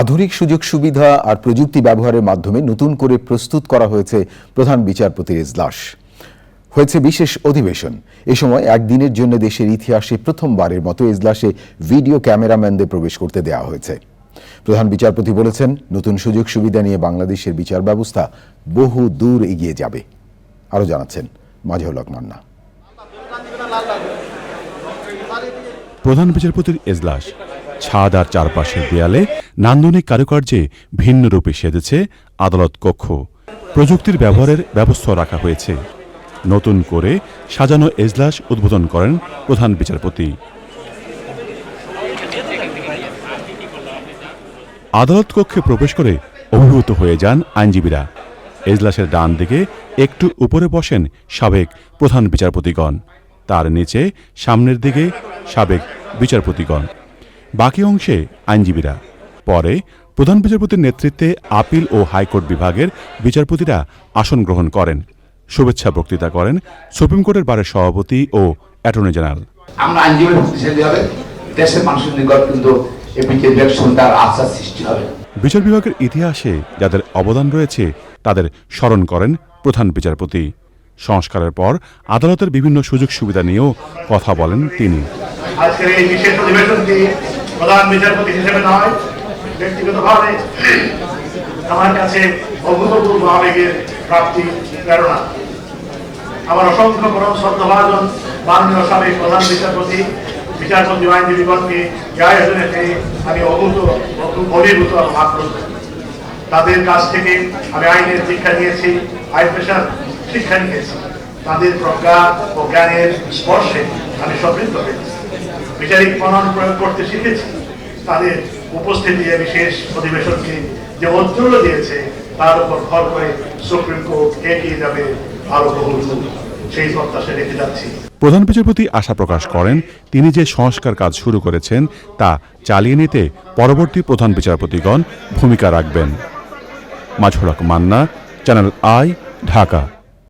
আধুনিক সুযোগ সুবিধা আর প্রযুক্তি ব্যবহারের মাধ্যমে নতুন করে প্রস্তুত করা হয়েছে প্রধান বিচারপতির এজলাস হয়েছে বিশেষ অধিবেশন। এ সময় একদিনের জন্য দেশের ইতিহাসে প্রথমবারের মতো এজলাসে ভিডিও ক্যামেরাম্যানদের প্রবেশ করতে দেওয়া হয়েছে। প্রধান বিচারপতি বলেছেন, নতুন সুযোগ সুবিধা নিয়ে বাংলাদেশের বিচার ব্যবস্থা বহু দূর এগিয়ে যাবে। আরও জানাচ্ছেন মাঝেউল হক মান্না। প্রধান বিচারপতির এজলাস ছাদ আর চারপাশের দেয়ালে নান্দনিক কারুকার্যে ভিন্ন রূপে সেজেছে আদালত কক্ষ। প্রযুক্তির ব্যবহারের ব্যবস্থা রাখা হয়েছে। নতুন করে সাজানো এজলাস উদ্বোধন করেন প্রধান বিচারপতি। আদালত কক্ষে প্রবেশ করে অভিভূত হয়ে যান আইনজীবীরা। এজলাসের ডান দিকে একটু উপরে বসেন সাবেক প্রধান বিচারপতিগণ। তার নিচে সামনের দিকে সাবেক বিচারপতিগণ। বাকি অংশে আইনজীবীরা। পরে প্রধান বিচারপতির নেতৃত্বে আপিল ও হাইকোর্ট বিভাগের বিচারপতিরা আসন গ্রহণ করেন। শুভেচ্ছা বক্তৃতা করেন সুপ্রিম কোর্টের বারের সভাপতি ও অ্যাটর্নি জেনারেল। আমরা আইনজীবী শক্তিশালী হবে দেশের মানুষের নিকট কিন্তু তার আশার সৃষ্টি হবে। বিচার বিভাগের ইতিহাসে যাদের অবদান রয়েছে তাদের স্মরণ করেন প্রধান বিচারপতি। সংস্কারের পর আদালতের বিভিন্ন সুযোগ সুবিধা নিয়েও কথা বলেন তিনি। আজকের এই বিশেষ অধিবেশনটি প্রধান বিচারপতি হিসেবে নয়, ব্যক্তিগতভাবে আমার কাছে অভূতপূর্ব আবেগের প্রাপ্তি, প্রেরণা। আমার অসংখ্য পরম শ্রদ্ধাভাজন মাননীয় সাবেক প্রধান বিচারপতি বিচারপতি আইনজীবীগণকে আয়োজনে পেয়ে আমি অভূত অভিভূত করছি। তাদের কাছ থেকে আমি আইনের শিক্ষা নিয়েছি, আইন পেশার শিক্ষা নিয়েছি। তাদের প্রজ্ঞা ও জ্ঞানের স্পর্শে আমি সমৃদ্ধ হয়েছি। বিচারিক মনন প্রয়োগ করতে শিখেছি। তাদের উপস্থিতি বিশেষ অধিবেশনকে যে ঔজ্জ্বল্য দিয়েছে, তার উপর ভর করে সুপ্রিম কোর্ট এগিয়ে যাবে আরও বহু সেই প্রত্যাশা রেখে যাচ্ছি। প্রধান বিচারপতি আশা প্রকাশ করেন, তিনি যে সংস্কার কাজ শুরু করেছেন, তা চালিয়ে নিতে পরবর্তী প্রধান বিচারপতিগণ ভূমিকা রাখবেন। মাঝহরক মান্না, চ্যানেল আই, ঢাকা।